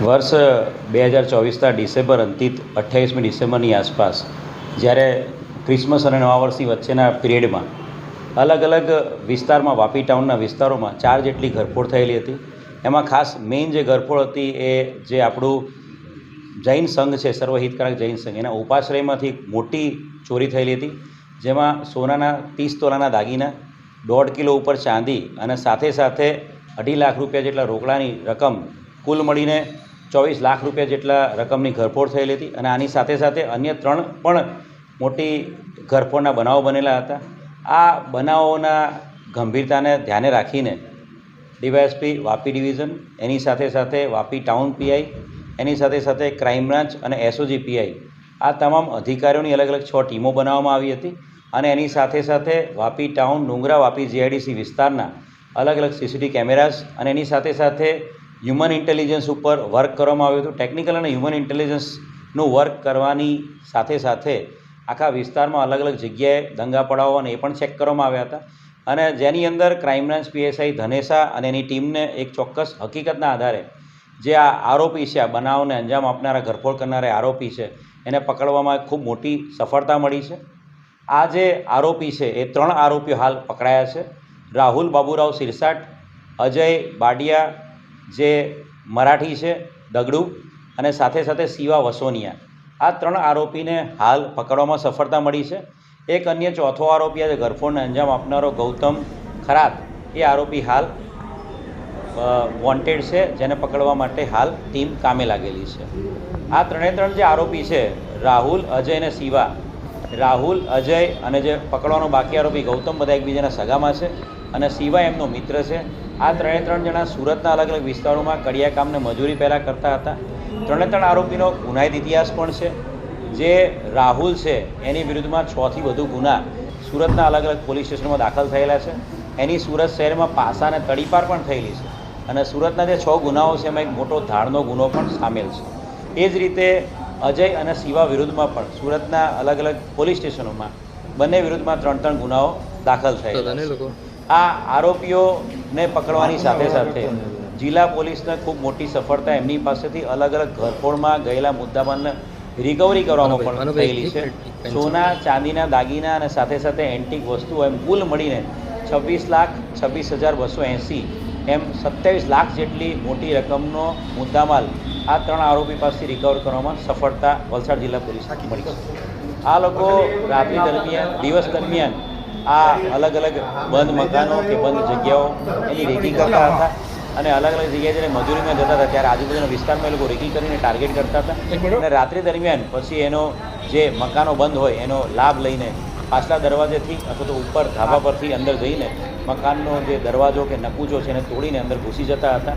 વર્ષ બે હજાર ચોવીસના ડિસેમ્બર અંતિત અઠ્યાવીસમી ડિસેમ્બરની આસપાસ, જ્યારે ક્રિસમસ અને નવા વર્ષની વચ્ચેના પિરિયડમાં અલગ અલગ વિસ્તારમાં, વાપી ટાઉનના વિસ્તારોમાં ચાર જેટલી ઘરફોડ થયેલી હતી. એમાં ખાસ મેઇન જે ઘરફોડ હતી એ જે આપણું જૈન સંઘ છે, સર્વહિતકારક જૈન સંઘ, એના ઉપાશ્રયમાંથી મોટી ચોરી થયેલી હતી, જેમાં સોનાના, ત્રીસ તોલાના દાગીના, દોઢ કિલો ઉપર ચાંદી અને સાથે સાથે અઢી લાખ રૂપિયા જેટલા રોકડાની રકમ કુલ મળીને ચોવીસ લાખ રૂપિયા જેટલા રકમની ઘરફોડ થયેલી હતી અને આની સાથે સાથે અન્ય ત્રણ પણ મોટી ઘરફોડના બનાવો બનેલા હતા. આ બનાવોના ગંભીરતાને ધ્યાને રાખીને ડીવાયએસપી વાપી ડિવિઝન, એની સાથે સાથે વાપી ટાઉન પીઆઈ, એની સાથે સાથે ક્રાઇમ બ્રાન્ચ અને એસઓજી પીઆઈ આ તમામ અધિકારીઓની અલગ અલગ છ ટીમો બનાવવામાં આવી હતી અને એની સાથે સાથે વાપી ટાઉન ડુંગરા વાપી જીઆઈડીસી વિસ્તારના અલગ અલગ સીસીટીવી કેમેરાઝ અને એની સાથે સાથે હ્યુમન ઇન્ટેલિજન્સ ઉપર વર્ક કરવામાં આવ્યું હતું. ટેકનિકલ અને હ્યુમન ઇન્ટેલિજન્સનું વર્ક કરવાની સાથે સાથે આખા વિસ્તારમાં અલગ અલગ જગ્યાએ દંગા પડાવો અને એ પણ ચેક કરવામાં આવ્યા હતા. અને જેની અંદર ક્રાઇમ બ્રાન્ચ પીએસઆઈ ધનેસા અને એની ટીમને એક ચોક્કસ હકીકતના આધારે જે આ આરોપી છે, આ બનાવને અંજામ આપનારા, ઘરફોડ કરનારા આરોપી છે, એને પકડવામાં ખૂબ મોટી સફળતા મળી છે. આ જે આરોપી છે, એ ત્રણ આરોપીઓ હાલ પકડાયા છે. રાહુલ બાબુરાવ સિરસાટ, અજય બાડિયા જે મરાઠી છે, દગડુ અને સાથે સાથે શિવા વસોનિયા. આ ત્રણ આરોપીને હાલ પકડવામાં સફળતા મળી છે. એક અન્ય ચોથો આરોપી આજે ઘરફોડને અંજામ આપનારો ગૌતમ ખરાત. એ આરોપી હાલ વોન્ટેડ છે, જેને પકડવા માટે હાલ ટીમ કામે લાગેલી છે. આ ત્રણે ત્રણ જે આરોપી છે, રાહુલ, અજય અને શિવા રાહુલ, અજય અને જે પકડવાનો બાકી આરોપી ગૌતમ, બધા એકબીજાના સગામાં છે અને શિવા એમનો મિત્ર છે. આ ત્રણે ત્રણ જણા સુરતના અલગ અલગ વિસ્તારોમાં કડિયા કામને મજૂરી પહેલાં કરતા હતા. ત્રણે ત્રણ આરોપીનો ગુનાહિત ઇતિહાસ પણ છે. જે રાહુલ છે એની વિરુદ્ધમાં છથી વધુ ગુના સુરતના અલગ અલગ પોલીસ સ્ટેશનમાં દાખલ થયેલા છે. એની સુરત શહેરમાં પાસા અને તડીપાર પણ થયેલી છે અને સુરતના જે છ ગુનાઓ છે એમાં એક મોટો ધાડનો ગુનો પણ સામેલ છે. એ જ રીતે અજય અને શિવા વિરુદ્ધમાં પણ સુરતના અલગ અલગ પોલીસ સ્ટેશનોમાં બંને વિરુદ્ધમાં ત્રણ ત્રણ ગુનાઓ દાખલ થયેલા આ આ આરોપીઓને પકડવાની સાથે સાથે જિલ્લા પોલીસને ખૂબ મોટી સફળતા એમની પાસેથી અલગ અલગ ઘરફોડમાં ગયેલા મુદ્દામાલને રિકવરી કરવામાં પણ થયેલી છે. સોના ચાંદીના દાગીના અને સાથે સાથે એન્ટિક વસ્તુઓ એમ કુલ મળીને છવ્વીસ લાખ છવ્વીસ હજાર બસો એંસી એમ સત્યાવીસ લાખ જેટલી મોટી રકમનો મુદ્દામાલ આ ત્રણ આરોપી પાસેથી રિકવર કરવામાં સફળતા વલસાડ જિલ્લા પોલીસ મળી આ લોકો રાત્રિ દરમિયાન દિવસ દરમિયાન આ અલગ અલગ બંધ મકાનો કે બંધ જગ્યાઓ એની રેકી કરતા હતા અને અલગ અલગ જગ્યાએ જ્યારે મજૂરીમાં જતા હતા. ત્યારે આજુબાજુના વિસ્તારમાં એ લોકો રેકી કરીને ટાર્ગેટ કરતા હતા. અને રાત્રિ દરમિયાન પછી એનો જે મકાનો બંધ હોય એનો લાભ લઈને પાછલા દરવાજેથી અથવા તો ઉપર ધાબા પરથી અંદર જઈને મકાનનો જે દરવાજો કે નકુચો છે એને તોડીને અંદર ઘૂસી જતા હતા.